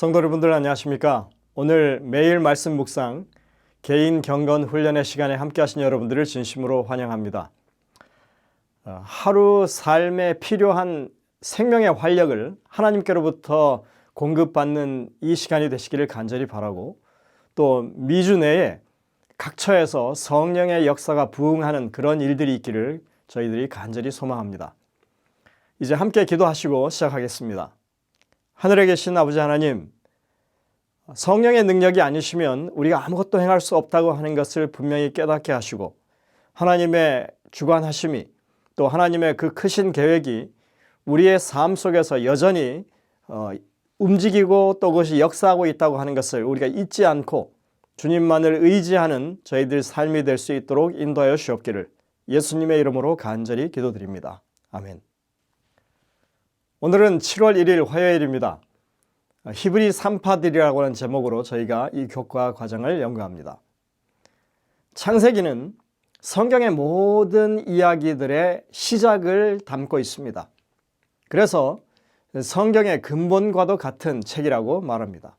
성도 여러분들 안녕하십니까? 오늘 매일 말씀 묵상 개인 경건 훈련의 시간에 함께 하신 여러분들을 진심으로 환영합니다. 어, 하루 삶에 필요한 생명의 활력을 하나님께로부터 공급받는 이 시간이 되시기를 간절히 바라고 또 미주 내에 각처에서 성령의 역사가 부응하는 그런 일들이 있기를 저희들이 간절히 소망합니다. 이제 함께 기도하시고 시작하겠습니다. 하늘에 계신 아버지 하나님, 성령의 능력이 아니시면 우리가 아무것도 행할 수 없다고 하는 것을 분명히 깨닫게 하시고 하나님의 주관하심이 또 하나님의 그 크신 계획이 우리의 삶 속에서 여전히 어, 움직이고 또 그것이 역사하고 있다고 하는 것을 우리가 잊지 않고 주님만을 의지하는 저희들 삶이 될 수 있도록 인도하여 주옵기를 예수님의 이름으로 간절히 기도드립니다. 아멘. 오늘은 7월 1일 화요일입니다. 히브리 산파들이라고 하는 제목으로 저희가 이 교과 과정을 연구합니다. 창세기는 성경의 모든 이야기들의 시작을 담고 있습니다. 그래서 성경의 근본과도 같은 책이라고 말합니다.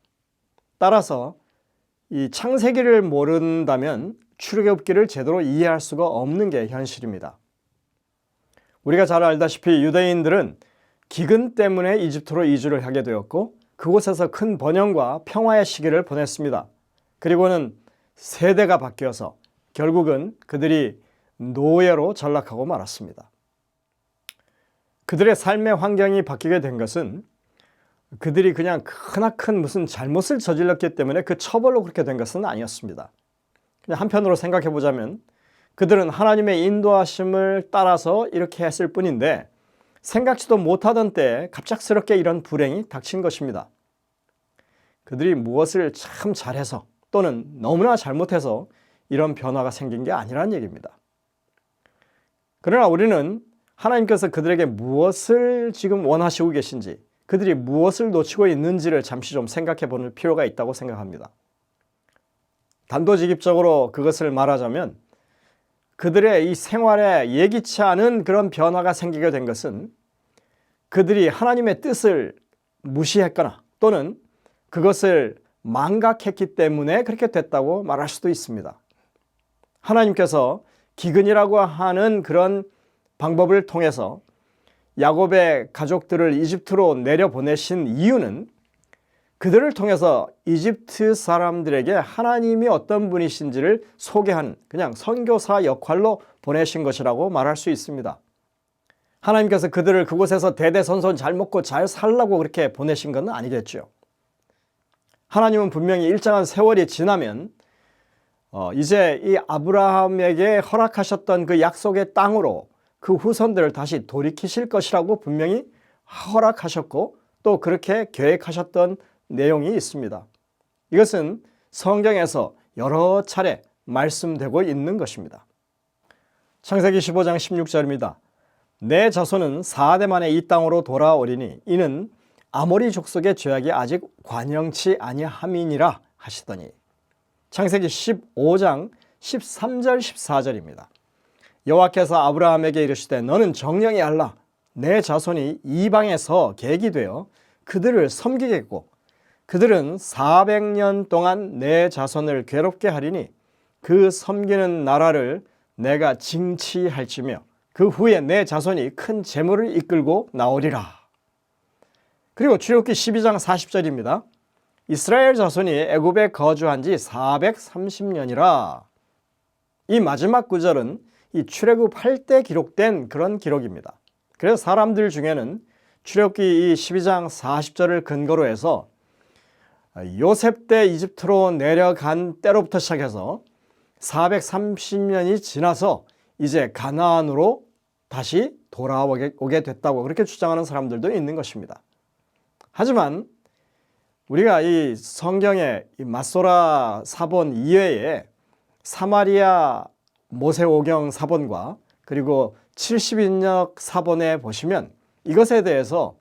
따라서 이 창세기를 모른다면 출애굽기를 제대로 이해할 수가 없는 게 현실입니다. 우리가 잘 알다시피 유대인들은 기근 때문에 이집트로 이주를 하게 되었고 그곳에서 큰 번영과 평화의 시기를 보냈습니다. 그리고는 세대가 바뀌어서 결국은 그들이 노예로 전락하고 말았습니다. 그들의 삶의 환경이 바뀌게 된 것은 그들이 그냥 크나큰 무슨 잘못을 저질렀기 때문에 그 처벌로 그렇게 된 것은 아니었습니다. 그냥 한편으로 생각해 보자면 그들은 하나님의 인도하심을 따라서 이렇게 했을 뿐인데 생각지도 못하던 때에 갑작스럽게 이런 불행이 닥친 것입니다. 그들이 무엇을 참 잘해서 또는 너무나 잘못해서 이런 변화가 생긴 게 아니라는 얘기입니다. 그러나 우리는 하나님께서 그들에게 무엇을 지금 원하시고 계신지 그들이 무엇을 놓치고 있는지를 잠시 좀 생각해 보는 필요가 있다고 생각합니다. 단도직입적으로 그것을 말하자면 그들의 이 생활에 예기치 않은 그런 변화가 생기게 된 것은 그들이 하나님의 뜻을 무시했거나 또는 그것을 망각했기 때문에 그렇게 됐다고 말할 수도 있습니다. 하나님께서 기근이라고 하는 그런 방법을 통해서 야곱의 가족들을 이집트로 내려보내신 이유는 그들을 통해서 이집트 사람들에게 하나님이 어떤 분이신지를 소개하는 그냥 선교사 역할로 보내신 것이라고 말할 수 있습니다. 하나님께서 그들을 그곳에서 대대손손 잘 먹고 잘 살라고 그렇게 보내신 건 아니겠죠. 하나님은 분명히 일정한 세월이 지나면 어, 이제 이 아브라함에게 허락하셨던 그 약속의 땅으로 그 후손들을 다시 돌이키실 것이라고 분명히 허락하셨고 또 그렇게 계획하셨던 내용이 있습니다. 이것은 성경에서 여러 차례 말씀되고 있는 것입니다. 창세기 15장 16절입니다. 내 자손은 4대 만에 이 땅으로 돌아오리니 이는 아모리 족속의 죄악이 아직 관영치 아니함이니라 하시더니 창세기 15장 13절 14절입니다. 여호와께서 아브라함에게 이르시되 너는 정령이 알라 내 자손이 이방에서 객이 되어 그들을 섬기겠고 그들은 400년 동안 내 자손을 괴롭게 하리니 그 섬기는 나라를 내가 징치할지며 그 후에 내 자손이 큰 재물을 이끌고 나오리라. 그리고 출애굽기 12장 40절입니다. 이스라엘 자손이 애굽에 거주한 지 430년이라. 이 마지막 구절은 이 출애굽할 때 기록된 그런 기록입니다. 그래서 사람들 중에는 출애굽기 이 12장 40절을 근거로 해서 요셉 때 이집트로 내려간 때로부터 시작해서 430년이 지나서 이제 가나안으로 다시 돌아오게 됐다고 그렇게 주장하는 사람들도 있는 것입니다. 하지만 우리가 이 성경의 이 마소라 사본 이외에 사마리아 모세오경 사본과 그리고 70인역 사본에 보시면 이것에 대해서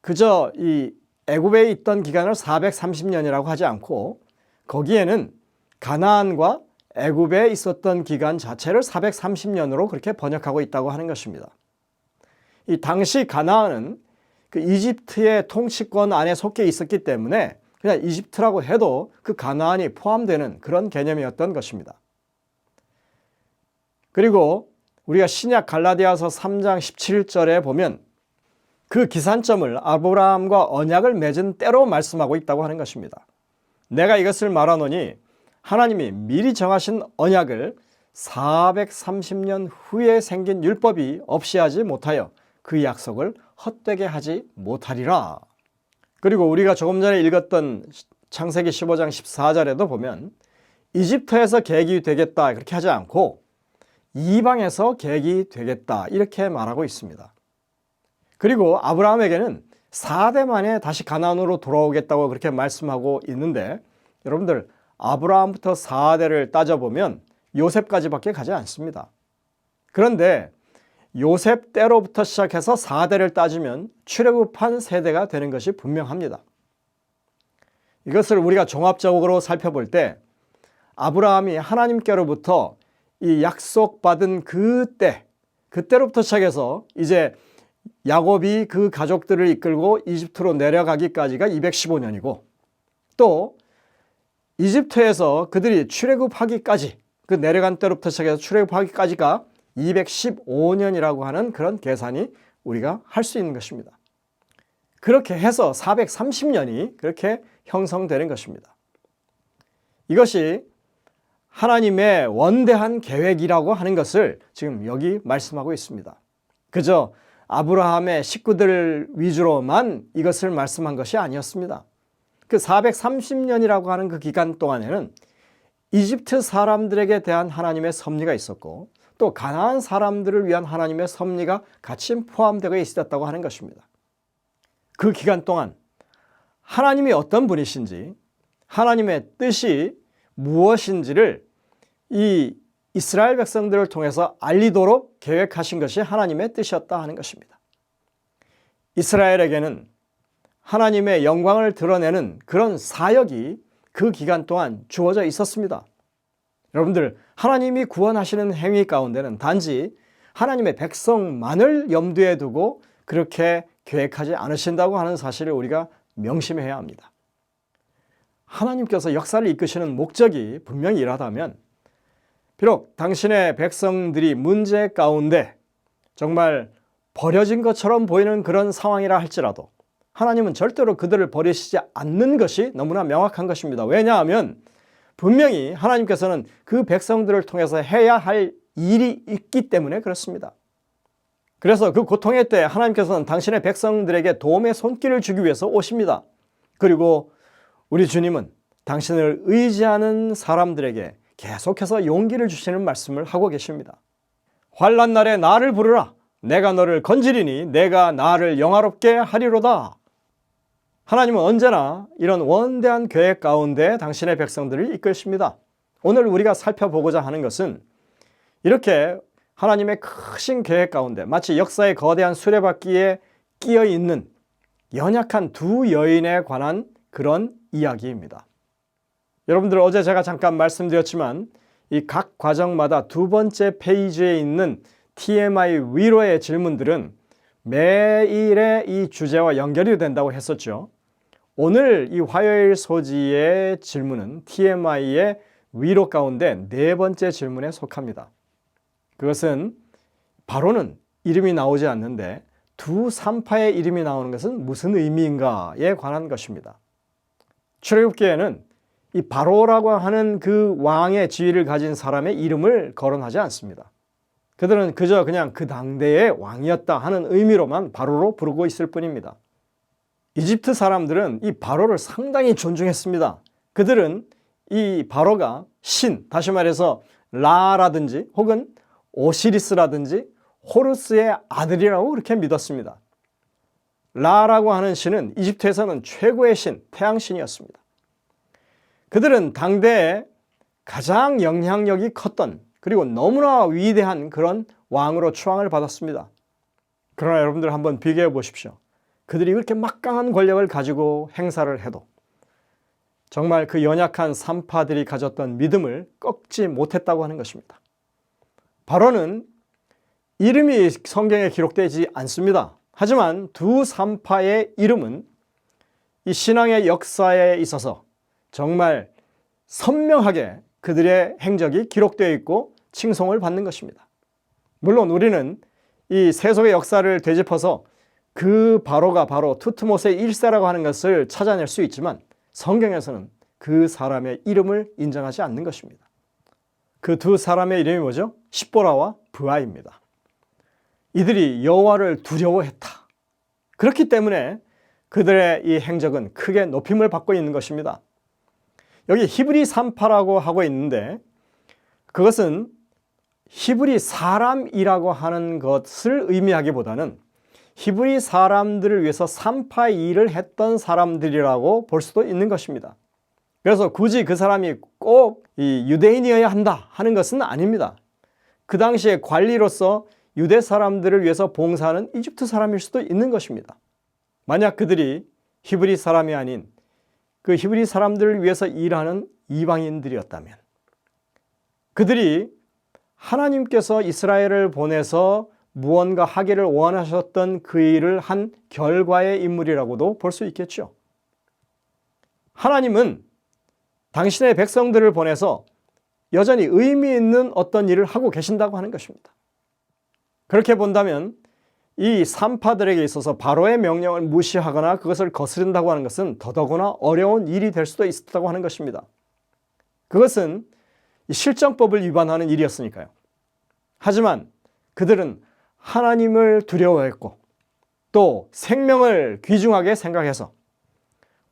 그저 이 애굽에 있던 기간을 430년이라고 하지 않고 거기에는 가나안과 애굽에 있었던 기간 자체를 430년으로 그렇게 번역하고 있다고 하는 것입니다. 이 당시 가나안은 그 이집트의 통치권 안에 속해 있었기 때문에 그냥 이집트라고 해도 그 가나안이 포함되는 그런 개념이었던 것입니다. 그리고 우리가 신약 갈라디아서 3장 17절에 보면 그 기산점을 아브라함과 언약을 맺은 때로 말씀하고 있다고 하는 것입니다. 내가 이것을 말하노니 하나님이 미리 정하신 언약을 430년 후에 생긴 율법이 없이 하지 못하여 그 약속을 헛되게 하지 못하리라. 그리고 우리가 조금 전에 읽었던 창세기 15장 14절에도 보면 이집트에서 계획이 되겠다 그렇게 하지 않고 이방에서 계획이 되겠다 이렇게 말하고 있습니다. 그리고 아브라함에게는 4대 만에 다시 가나안으로 돌아오겠다고 그렇게 말씀하고 있는데 여러분들 아브라함부터 4대를 따져보면 요셉까지밖에 가지 않습니다. 그런데 요셉 때로부터 시작해서 4대를 따지면 출애굽한 세대가 되는 것이 분명합니다. 이것을 우리가 종합적으로 살펴볼 때 아브라함이 하나님께로부터 이 약속받은 그때 그때로부터 시작해서 이제 야곱이 그 가족들을 이끌고 이집트로 내려가기까지가 215년이고 또 이집트에서 그들이 출애굽하기까지 그 내려간 때로부터 시작해서 출애굽하기까지가 215년이라고 하는 그런 계산이 우리가 할 수 있는 것입니다. 그렇게 해서 430년이 그렇게 형성되는 것입니다. 이것이 하나님의 원대한 계획이라고 하는 것을 지금 여기 말씀하고 있습니다. 그저 아브라함의 식구들 위주로만 이것을 말씀한 것이 아니었습니다. 그 430년이라고 하는 그 기간 동안에는 이집트 사람들에게 대한 하나님의 섭리가 있었고 또 가나안 사람들을 위한 하나님의 섭리가 같이 포함되어 있었다고 하는 것입니다. 그 기간 동안 하나님이 어떤 분이신지 하나님의 뜻이 무엇인지를 이 이스라엘 백성들을 통해서 알리도록 계획하신 것이 하나님의 뜻이었다 하는 것입니다. 이스라엘에게는 하나님의 영광을 드러내는 그런 사역이 그 기간 동안 주어져 있었습니다. 여러분들, 하나님이 구원하시는 행위 가운데는 단지 하나님의 백성만을 염두에 두고 그렇게 계획하지 않으신다고 하는 사실을 우리가 명심해야 합니다. 하나님께서 역사를 이끄시는 목적이 분명히 일하다면 비록 당신의 백성들이 문제 가운데 정말 버려진 것처럼 보이는 그런 상황이라 할지라도 하나님은 절대로 그들을 버리시지 않는 것이 너무나 명확한 것입니다. 왜냐하면 분명히 하나님께서는 그 백성들을 통해서 해야 할 일이 있기 때문에 그렇습니다. 그래서 그 고통의 때 하나님께서는 당신의 백성들에게 도움의 손길을 주기 위해서 오십니다. 그리고 우리 주님은 당신을 의지하는 사람들에게 계속해서 용기를 주시는 말씀을 하고 계십니다. 환란 날에 나를 부르라. 내가 너를 건지리니 내가 나를 영화롭게 하리로다. 하나님은 언제나 이런 원대한 계획 가운데 당신의 백성들을 이끌십니다. 오늘 우리가 살펴보고자 하는 것은 이렇게 하나님의 크신 계획 가운데 마치 역사의 거대한 수레바퀴에 끼어 있는 연약한 두 여인에 관한 그런 이야기입니다. 여러분들 어제 제가 잠깐 말씀드렸지만 이 각 과정마다 두 번째 페이지에 있는 TMI 위로의 질문들은 매일의 이 주제와 연결이 된다고 했었죠. 오늘 이 화요일 소지의 질문은 TMI의 위로 가운데 네 번째 질문에 속합니다. 그것은 바로는 이름이 나오지 않는데 두 산파의 이름이 나오는 것은 무슨 의미인가에 관한 것입니다. 출애굽기에는 이 바로라고 하는 그 왕의 지위를 가진 사람의 이름을 거론하지 않습니다. 그들은 그저 그냥 그 당대의 왕이었다 하는 의미로만 바로로 부르고 있을 뿐입니다. 이집트 사람들은 이 바로를 상당히 존중했습니다. 그들은 이 바로가 신, 다시 말해서 라라든지 혹은 오시리스라든지 호르스의 아들이라고 그렇게 믿었습니다. 라라고 하는 신은 이집트에서는 최고의 신, 태양신이었습니다. 그들은 당대에 가장 영향력이 컸던 그리고 너무나 위대한 그런 왕으로 추앙을 받았습니다. 그러나 여러분들 한번 비교해 보십시오. 그들이 그렇게 막강한 권력을 가지고 행사를 해도 정말 그 연약한 산파들이 가졌던 믿음을 꺾지 못했다고 하는 것입니다. 바로는 이름이 성경에 기록되지 않습니다. 하지만 두 산파의 이름은 이 신앙의 역사에 있어서 정말 선명하게 그들의 행적이 기록되어 있고 칭송을 받는 것입니다. 물론 우리는 이 세속의 역사를 되짚어서 그 바로가 바로 투트모스의 일세라고 하는 것을 찾아낼 수 있지만 성경에서는 그 사람의 이름을 인정하지 않는 것입니다. 그 두 사람의 이름이 뭐죠? 십보라와 부하입니다. 이들이 여호와를 두려워했다. 그렇기 때문에 그들의 이 행적은 크게 높임을 받고 있는 것입니다. 여기 히브리 산파라고 하고 있는데 그것은 히브리 사람이라고 하는 것을 의미하기보다는 히브리 사람들을 위해서 산파 일을 했던 사람들이라고 볼 수도 있는 것입니다. 그래서 굳이 그 사람이 꼭이 유대인이어야 한다 하는 것은 아닙니다. 그 당시에 관리로서 유대 사람들을 위해서 봉사하는 이집트 사람일 수도 있는 것입니다. 만약 그들이 히브리 사람이 아닌 그 히브리 사람들을 위해서 일하는 이방인들이었다면 그들이 하나님께서 이스라엘을 보내서 무언가 하기를 원하셨던 그 일을 한 결과의 인물이라고도 볼 수 있겠죠. 하나님은 당신의 백성들을 보내서 여전히 의미 있는 어떤 일을 하고 계신다고 하는 것입니다. 그렇게 본다면 이 산파들에게 있어서 바로의 명령을 무시하거나 그것을 거스른다고 하는 것은 더더구나 어려운 일이 될 수도 있었다고 하는 것입니다. 그것은 실정법을 위반하는 일이었으니까요. 하지만 그들은 하나님을 두려워했고 또 생명을 귀중하게 생각해서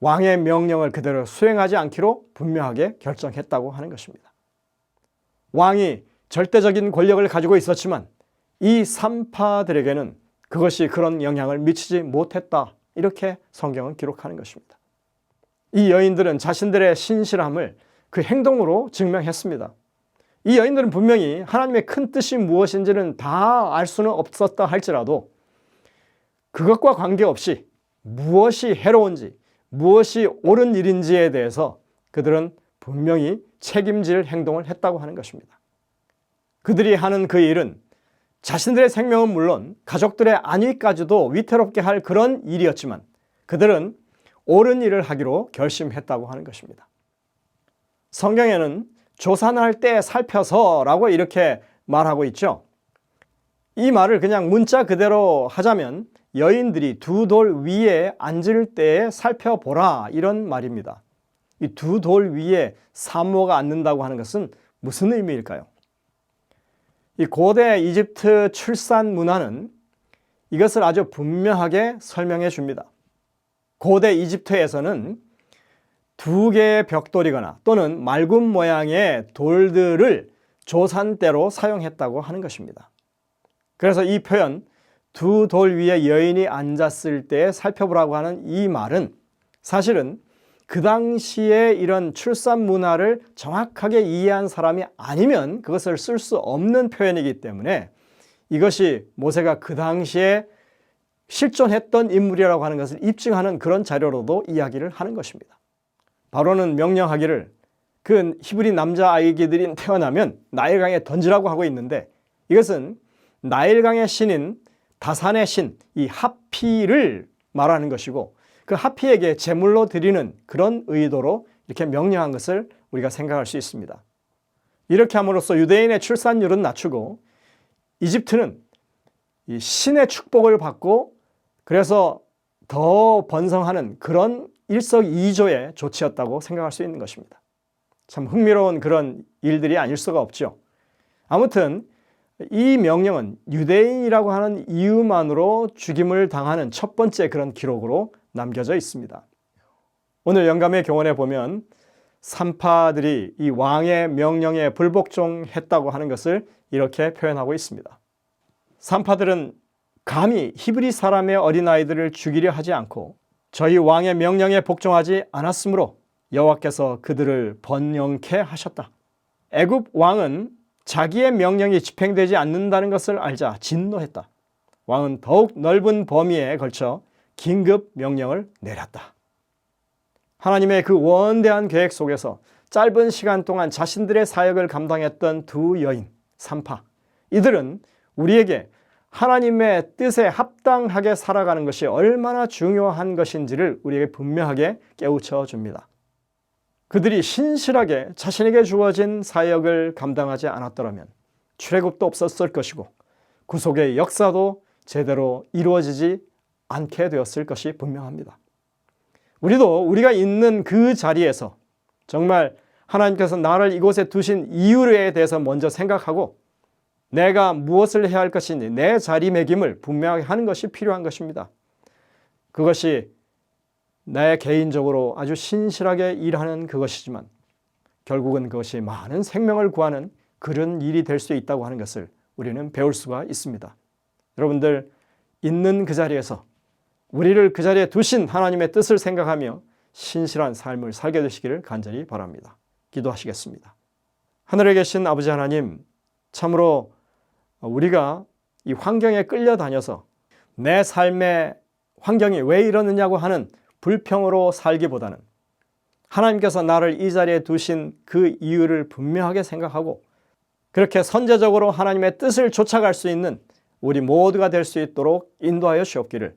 왕의 명령을 그대로 수행하지 않기로 분명하게 결정했다고 하는 것입니다. 왕이 절대적인 권력을 가지고 있었지만 이 산파들에게는 그것이 그런 영향을 미치지 못했다. 이렇게 성경은 기록하는 것입니다. 이 여인들은 자신들의 신실함을 그 행동으로 증명했습니다. 이 여인들은 분명히 하나님의 큰 뜻이 무엇인지는 다 알 수는 없었다 할지라도 그것과 관계없이 무엇이 해로운지 무엇이 옳은 일인지에 대해서 그들은 분명히 책임질 행동을 했다고 하는 것입니다. 그들이 하는 그 일은 자신들의 생명은 물론 가족들의 안위까지도 위태롭게 할 그런 일이었지만 그들은 옳은 일을 하기로 결심했다고 하는 것입니다. 성경에는 조산할 때 살펴서 라고 이렇게 말하고 있죠. 이 말을 그냥 문자 그대로 하자면 여인들이 두 돌 위에 앉을 때에 살펴보라 이런 말입니다. 이 두 돌 위에 산모가 앉는다고 하는 것은 무슨 의미일까요? 이 고대 이집트 출산 문화는 이것을 아주 분명하게 설명해 줍니다. 고대 이집트에서는 두 개의 벽돌이거나 또는 맑은 모양의 돌들을 조산대로 사용했다고 하는 것입니다. 그래서 이 표현 두 돌 위에 여인이 앉았을 때 살펴보라고 하는 이 말은 사실은 그 당시에 이런 출산 문화를 정확하게 이해한 사람이 아니면 그것을 쓸 수 없는 표현이기 때문에 이것이 모세가 그 당시에 실존했던 인물이라고 하는 것을 입증하는 그런 자료로도 이야기를 하는 것입니다. 바로는 명령하기를 그 히브리 남자 아이들이 태어나면 나일강에 던지라고 하고 있는데 이것은 나일강의 신인 다산의 신 이 하피를 말하는 것이고 그 하피에게 제물로 드리는 그런 의도로 이렇게 명령한 것을 우리가 생각할 수 있습니다. 이렇게 함으로써 유대인의 출산율은 낮추고 이집트는 이 신의 축복을 받고 그래서 더 번성하는 그런 일석이조의 조치였다고 생각할 수 있는 것입니다. 참 흥미로운 그런 일들이 아닐 수가 없죠. 아무튼 이 명령은 유대인이라고 하는 이유만으로 죽임을 당하는 첫 번째 그런 기록으로 남겨져 있습니다. 오늘 영감의 교원에 보면 산파들이 이 왕의 명령에 불복종했다고 하는 것을 이렇게 표현하고 있습니다. 산파들은 감히 히브리 사람의 어린아이들을 죽이려 하지 않고 저희 왕의 명령에 복종하지 않았으므로 여호와께서 그들을 번영케 하셨다. 애굽 왕은 자기의 명령이 집행되지 않는다는 것을 알자 진노했다. 왕은 더욱 넓은 범위에 걸쳐 긴급 명령을 내렸다. 하나님의 그 원대한 계획 속에서 짧은 시간 동안 자신들의 사역을 감당했던 두 여인, 삼파. 이들은 우리에게 하나님의 뜻에 합당하게 살아가는 것이 얼마나 중요한 것인지를 우리에게 분명하게 깨우쳐 줍니다. 그들이 신실하게 자신에게 주어진 사역을 감당하지 않았더라면 출애굽도 없었을 것이고 구속의 역사도 제대로 이루어지지 않게 되었을 것이 분명합니다. 우리도 우리가 있는 그 자리에서 정말 하나님께서 나를 이곳에 두신 이유에 대해서 먼저 생각하고 내가 무엇을 해야 할 것인지 내 자리매김을 분명하게 하는 것이 필요한 것입니다. 그것이 내 개인적으로 아주 신실하게 일하는 그것이지만 결국은 그것이 많은 생명을 구하는 그런 일이 될 수 있다고 하는 것을 우리는 배울 수가 있습니다. 여러분들 있는 그 자리에서 우리를 그 자리에 두신 하나님의 뜻을 생각하며 신실한 삶을 살게 되시기를 간절히 바랍니다. 기도하시겠습니다. 하늘에 계신 아버지 하나님, 참으로 우리가 이 환경에 끌려다녀서 내 삶의 환경이 왜 이러느냐고 하는 불평으로 살기보다는 하나님께서 나를 이 자리에 두신 그 이유를 분명하게 생각하고 그렇게 선제적으로 하나님의 뜻을 쫓아갈 수 있는 우리 모두가 될 수 있도록 인도하여 주옵기를